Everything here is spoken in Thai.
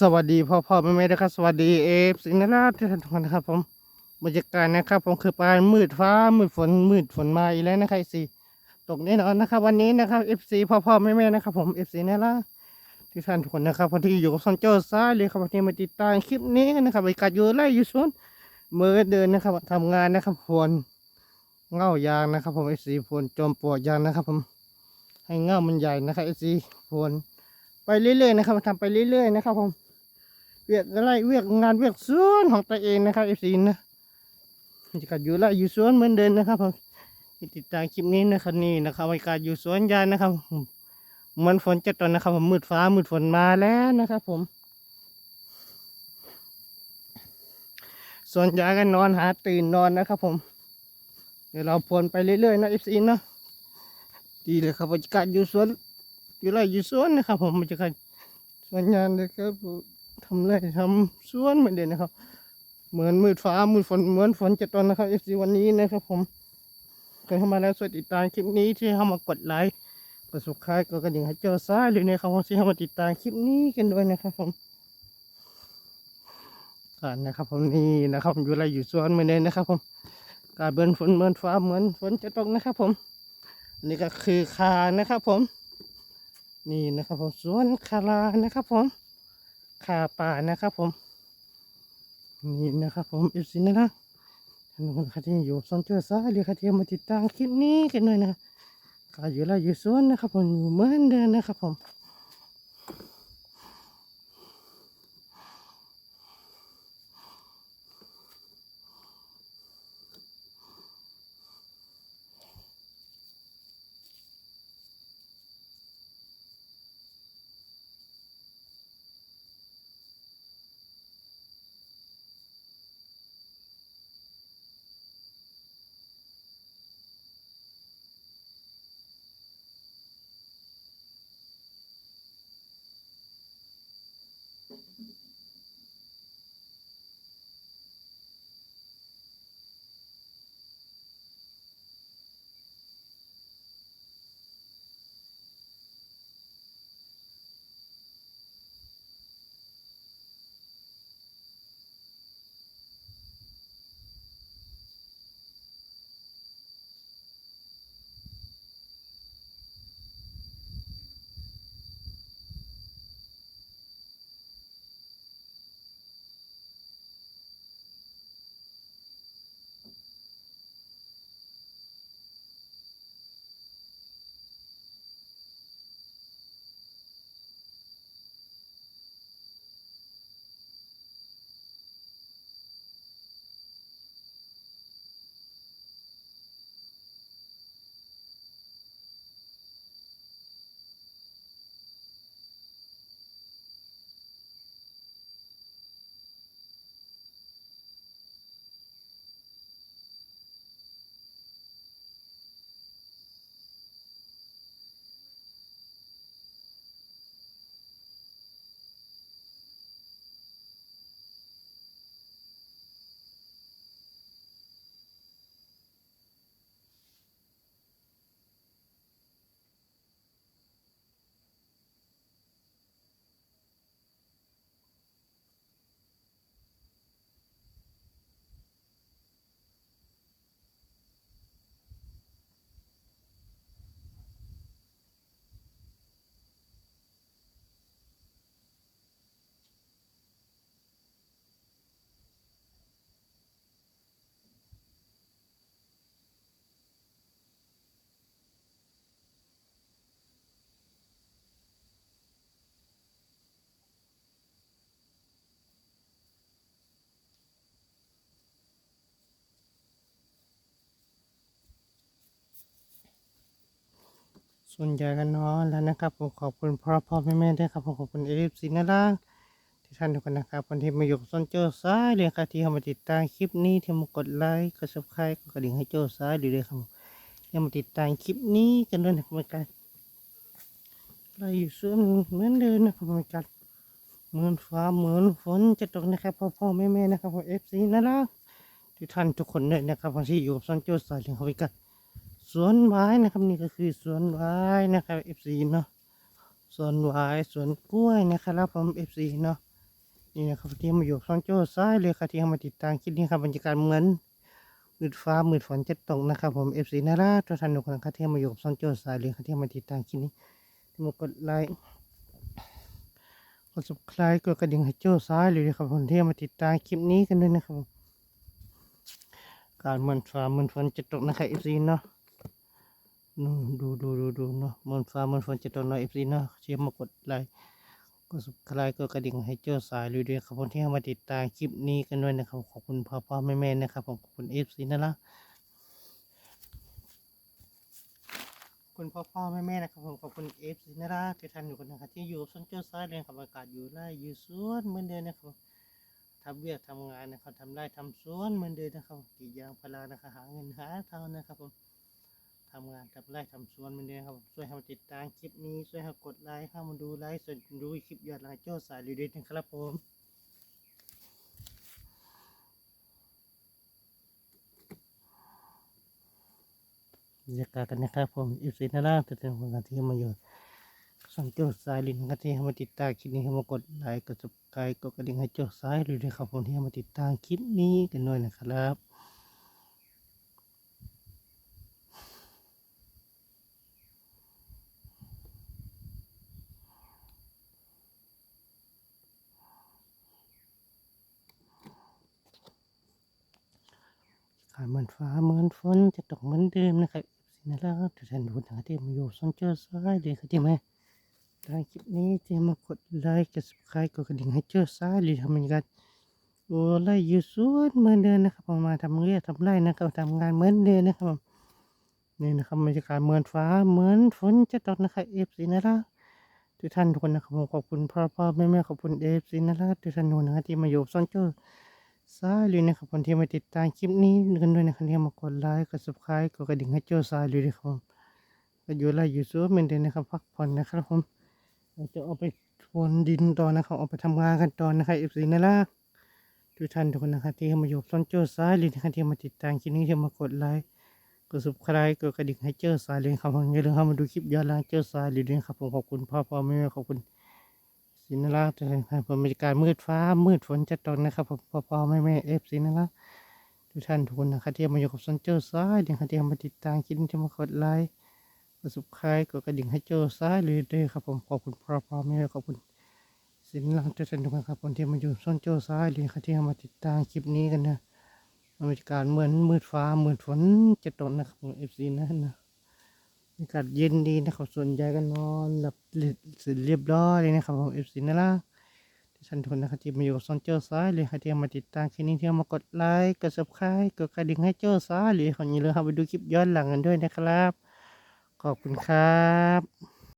สวัสดีพ่อพ่อแม่แม่นะครับสวัสดีเอฟสินราทุกท่านนะครับ ผมบรรยากาศนะครับ ผมคือปายมืดฟ้ามืดฝนมืดฝนมาอีกแล้วนะครับสีตกแน่นอนนะครับ วันนี้นะครับเอฟซีพ่อพ่อแม่แม่นะครับ ผมเอฟซีนี่ละทุกท่านทุกคนนะครับคนที่อยู่กับซอนโจซ้ายเลยครับวันนี้มาติดตามคลิปนี้นะครับบรรยากาศอยู่ไร่อยู่สวนมือเดินนะครับทำงานนะครับฝนเง่ายางนะครับ ผมเอฟซีฝนจอมปลวกยางนะครับ ผมให้เง่ามันใหญ่นะครับเอฟซีฝนไปเรื่อยๆนะครับทำไปเรื่อยๆนะครับผม เวียกอะไรเวียกงานเวียกสวนของตัวเองนะครับเอฟซีนะจะกัดอยู่ไรอยู่สวนเหมือนเดิมนะครับผมติดตามคลิปนี้นะครับนี่นะครับบรรยากาศอยู่สวนยางนะครับเหมันฝนจะตกนะครับ ผมมืดฟ้ามืดฝนมาแล้วนะครับ ผมสวนยางกันนอนหาตื่นนอนนะครับ ผม เดี๋ยวเราพลไปเรื่อยๆนะเอฟซีนะดีเลยครับบรรยากาศอยู่สวนอยู่ไรอยู่สวนนะครับ ผมมันจะกันสวนงานเลยครับ ทำไรทำสวนเหมือนเดิมนะครับ เหมือนมืดฟ้ามืดฝนเหมือนฝนจะตกนะครับเอฟซีวันนี้นะครับผมใครเข้ามาแล้วสวัสดีติดตามคลิปนี้ที่เข้ามากดไลค์กดสุดท้ายก็กระดิ่งให้เจอซ้ายเลยนะครับผมที่เข้ามาติดตามคลิปนี้กันด้วยนะครับผมการนะครับผมนี่นะครับอยู่ไรอยู่สวนเหมือนเดิมนะครับ ผมการเบินฝนเหมือนฟ้าเหมือนฝนจะตกนะครับ ผมอันนี้ก็คือคานะครับ ผม นี่นะครับผมสวนคารานะครับ ผม คาป่านะครับผม นี่นะครับผมเอฟซีนะครับท่านคนที่อยู่ซอนเจอร์ซ่าเรียกที่มาติดตามคลิปนี้กันหน่อยนะก็อยู่แล้วอยู่สวนนะครับผมอยู่เหมือนเดิมนะครับผม ส่วนใหญ่กันนอนแล้วนะครับผมขอบคุณพ่อพ่อแม่แม่ด้วยครับผมขอบคุณเอฟซีนะล่ะที่ท่านทุกคนนะครับคนที่มาอยู่กับซอนเจซ้ายเลยครับที่เข้ามาติดตามคลิปนี้ที่มากดไลค์กดซับสไครต์กดกระดิ่งให้โจ้ซ้ายดีเลยครับผมที่มาติดตามคลิปนี้กันด้วยนะครับเหมือนกันเราอยู่ส่วนเหมือนเดิมนะครับเหมือนกันเหมือนฟ้าเหมือนฝนจะตกนะครับพ่อพ่อแม่แม่นะครับผมเอฟซีนะล่ะที่ท่านทุกคนเลยนะครับคนที่อยู่กับซอนเจซ้ายเลยเข้าไปกัน วนไว้นะครับนี่ก็คือสวนไว้นะครับ FC เนาะสวนไว้สวนกล้วยนะครับผม FC เนาะนี่นะครับที่มาอยู่ช่องโจ้ซ้ายเลยครับที่มาติดตามคลิปนี้ครับบรรยากาศเหมือนมืดฟ้ามืดฝนจะตกนะครับผมเอฟซีนาราตัวสนุกนะครับที่มาอยู่กับช่องโจ้ซ้ายเลยครับที่มาติดตามคลิปนี้ที่มากดไลค์กด subscribe กดกระดิ่งให้โจ้ซ้ายเลยนะครับผมที่มาติดตามคลิปนี้กันด้วยนะครับการเหมือนฟ้าเหมือนฝนจะตกนะครับเอฟซีเนาะ นู่นดูดูดูดูเนาะมือนฟ้ามือนฝนจะตกเนาะเอฟซีเนาะเชียร์มากดไลค์ก็สุดท้ายก็กระดิ่งให้เจ้าสายเลยด้วยครับผมที่เข้ามาติดตามคลิปนี้กันด้วยนะครับขอบคุณพ่อพ่อแม่แม่นะครับผมขอบคุณเอฟซีนะละคุณพ่อพ่อแม่แม่นะครับผมขอบคุณเอฟซีนะละที่ท่านอยู่กันนะครับที่อยู่ส้นเจ้าสายเลยครับอากาศอยู่ไร่อยู่สวนเหมือนเดิมนะครับทำเวียกทำงานนะครับทำไร่ทำสวนเหมือนเดิมนะครับกรีดยางพารานะครับหาเงินหาทางนะครับผม ทำงานทำไร่ทำสวนมือนเดิมครับช่วยให้มาติดตามคลิปนี้ช่วยให้กดไลค์เข้มาดูไลค์ส่วนดูคลิปยอดไลค์โจ้าสายดีด้วยนะครับผมบรรยากาศกันนะครับผมอิสินาราจะเป็นคนกันที่มาอยู่ส่วนโจ้สายลินกันที่เข้มาติดตามคลิปนี้เข้มากดไลค์กดซับสไครต์กดกระดิ่งให้โจ้าสายเลยด้วยครับผมที่มาติดตามคลิปนี้กันด้วยนะครับ เหมือนฟ้าเหมือนฝนจะตกเหมือนเดิมนะครับสินะแล้วทุกท่านผู้ชมที่มาอยู่ซอนเจอร์ซ้ายเลยครับที่ไหมาคลิปนี้จะมากดไลค์กด subscribe กดกระดิ่งให้เจอซ้ายเลยทำเหมือนกันโอ้ไล่อยู่สวนเหมือนเดิมนะครับมาทำเรียกทำไร่นะครับทำงานเหมือนเดิมนะครับนี่นะครับบรรยากาศเหมือนฟ้าเหมือนฝนจะตกนะครับเอฟซีนะล่ะทุกท่านทุกคนนะครับผมขอบคุณพ่อพ่อแม่แม่ขอบคุณเอฟซีนะล่ะทุกท่านทุกคนนะครับที่มาอยู่ซอนเจอร์ ซ้ายเลยนะครับคนที่มาติดตามคลิปนี้กันด้วยนะครับที่มากดไลค์กด subscribe กดกระดิ่งให้เจ้าซ้ายเลยนะครับผมก็อยู่ไล่อยู่สวเหมือนเดิมนะครับพักผ่อนนะครับผมเราจะเอาไปทวนดินตอนนะครับเอาไปทำงานกันตอนนะครับเอฟซีนั่นละทุกท่านทุกคนนะครับที่มาอยู่ซ้อนเจ้าซ้ายเลยนะครับที่มาติดตามคลิปนี้ที่มากดไลค์กด subscribe กดกระดิ่งให้เจ้าซ้ายเลยครับผมอย่าลืมเข้ามาดูคลิปย้อนหลังเจ้าซ้ายเลยนะครับผมขอบคุณพ่อพ่อแม่ขอบคุณ สินลักษณ์นะครับผมบรรยากาศมืดฟ้ามืดฝนจะตกนะครับผมพ่อพ่อแม่แม่เอฟสินลักษณ์ทุกท่านทุกคนนะครับที่มาอยู่กับซอนเจอร์ซ้ายนะครับที่มาติดตามคลิปที่มากดไลค์กดสุบคายกดกระดิ่งให้เจอซ้ายเลยด้วยครับผมขอบคุณพ่อพ่อแม่ขอบคุณสินลักษณ์ทุกท่านทุกคนครับผมที่มาอยู่ซอนเจอร์ซ้ายเลยครับที่มาติดตามคลิปนี้กันนะบรรยากาศเหมือนมืดฟ้ามืดฝนจะตกนะครับเอฟซีนะนะ อากาศเย็นดีนะครับส่วนใหญ่ก็นอนหลับเรียบเสร็จเรียบร้อยเลยนะครับผมเอฟซีนั่นละที่ฉันทุนนะครับที่มาอยู่กับซอนเจอร์ซ้ายเลยครที่มาติดตามคลิปนี้ที่มากดไลค์กดซับสไครต์กดกระดิ่งให้เจ้าซ้ายเลยขออย่าลืมเข้าไปดูคลิปย้อนหลังกันด้วยนะครับ ขอบคุณครับ